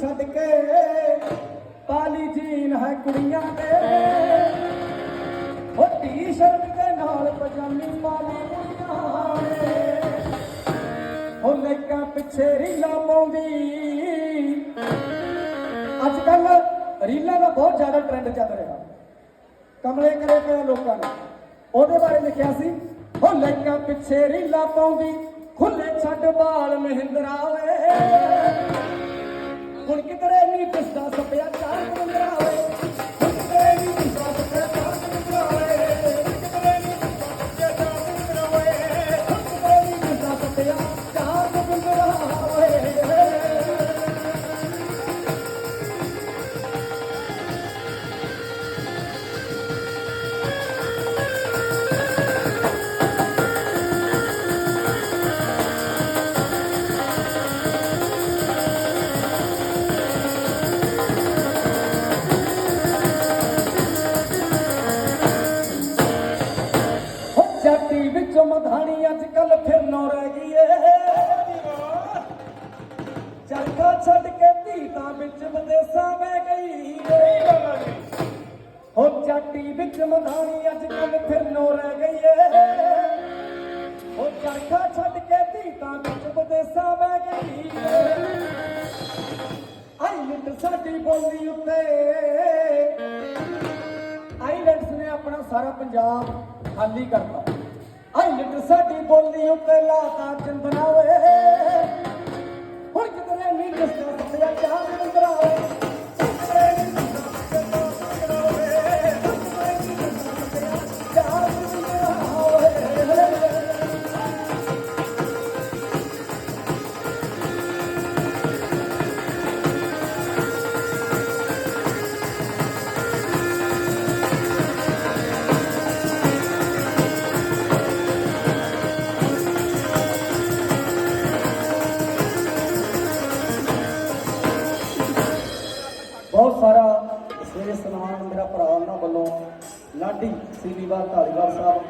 ਸਦਕੇ ਪਾਲੀ ਜੀਨ ਹੈ ਕੁੜੀਆਂ ਦੇ। ਹੋ ਟੀ-ਸ਼ਰਟ ਦੇ ਨਾਲ ਪਜਾਮੀ ਪਾਲੀ ਕੁੜੀਆਂ ਨੇ ਹੋ ਲੈਕਾਂ ਪਿੱਛੇ ਰੀਲਾ ਪਾਉਂਦੀ। ਅੱਜ ਕੱਲ ਰੀਲਾਂ ਦਾ ਬਹੁਤ ਜ਼ਿਆਦਾ ਟ੍ਰੈਂਡ ਚੱਲ ਰਿਹਾ। ਕਮਲੇ ਕਰੇ ਪਿਆ ਲੋਕਾਂ ਨੇ। ਉਹਦੇ ਬਾਰੇ ਲਿਖਿਆ ਸੀ ਹੋ ਲੈਕਾਂ ਪਿੱਛੇ ਰੀਲਾ ਪਾਉਂਦੀ। ਖੁੱਲੇ ਛੱਡ ਬਾਲ ਮਹਿੰਦਰਾ ਵੇ ਹੁਣ ਕਿਧਰੇ ਨਹੀਂ ਦਿਸਦਾ ਸਪਿਆ ਚਾਰ ਮੰਦਰਾ ਵਿੱਚ ਮਧਾਣੀ ਅੱਜ ਕੱਲ ਫਿਰ ਨੋ ਰਹਿ ਗਈ ਏ। ਚਰਖਾ ਛੱਡ ਕੇ ਧੀਤਾ ਵਿੱਚ ਵਿਦੇਸਾਂ ਮੈਂ ਗਈ ਹੋ ਜਾਤੀ ਵਿੱਚ ਮਧਾਣੀ ਅੱਜ ਕੱਲ ਫਿਰ ਨੋ ਰਹਿ ਗਈ ਏ। ਹੋ ਚਰਖਾ ਛੱਡ ਕੇ ਧੀਤਾ ਵਿੱਚ ਵਿਦੇਸਾਂ ਮੈਂ ਗਈ ਆਈਲੈਂਡ ਸਾਡੀ ਬੋਲੀ ਉੱਤੇ। ਆਈਲੈਂਡਸ ਨੇ ਆਪਣਾ ਸਾਰਾ ਪੰਜਾਬ ਖਾਲੀ ਕਰਤਾ। ਆਈਲੈਂਡ ਸਾਡੀ ਬੋਲੀ ਉੱਤੇ ਲਾਤਾ ਚੰਦਨਾ ਲਾਡੀ ਸੀਲੀਵਾਲ ਢਾਲੀਵਾਲ ਸਾਹਿਬ,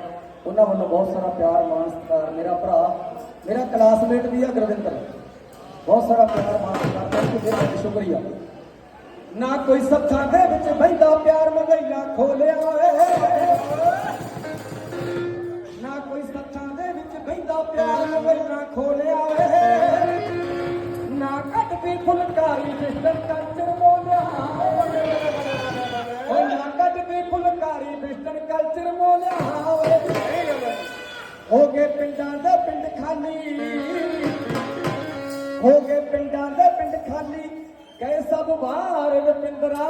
ਉਹਨਾਂ ਵੱਲੋਂ ਬਹੁਤ ਸਾਰਾ ਪਿਆਰ, ਮਾਣ, ਸਤਿਕਾਰ। ਮੇਰਾ ਭਰਾ, ਮੇਰਾ ਕਲਾਸਮੇਟ ਵੀ ਆ ਗੁਰਵਿੰਦਰ। ਬਹੁਤ ਸਾਰਾ ਪਿਆਰ, ਮਾਣ, ਸਤਿਕਾਰ ਕਰਕੇ ਫਿਰ ਬਹੁਤ ਸ਼ੁਕਰੀਆ। ਨਾ ਕੋਈ ਸੱਥਾਂ ਦੇ ਵਿੱਚ ਬੈਂਦਾ ਪਿਆਰ, ਮਗਈਆ ਖੋਲਿਆ ਓਏ। ਨਾ ਕੋਈ ਸੱਥਾਂ ਦੇ ਵਿੱਚ ਬੈਂਦਾ ਪਿਆਰ, ਮਗਈਆ ਖੋਲਿਆ ਓਏ। ਨਾ ਕੱਟ ਵੀ ਫੁਲਕਾਰੀ ਬਿਸਤਰ ਕਲਚਰ ਮੋਲਿਆ ਹੋ ਗਏ ਪਿੰਡਾਂ ਦੇ ਪਿੰਡ ਖਾਲੀ। ਗਏ ਸਭ ਬਾਹਰ ਰਪਿੰਦਰਾ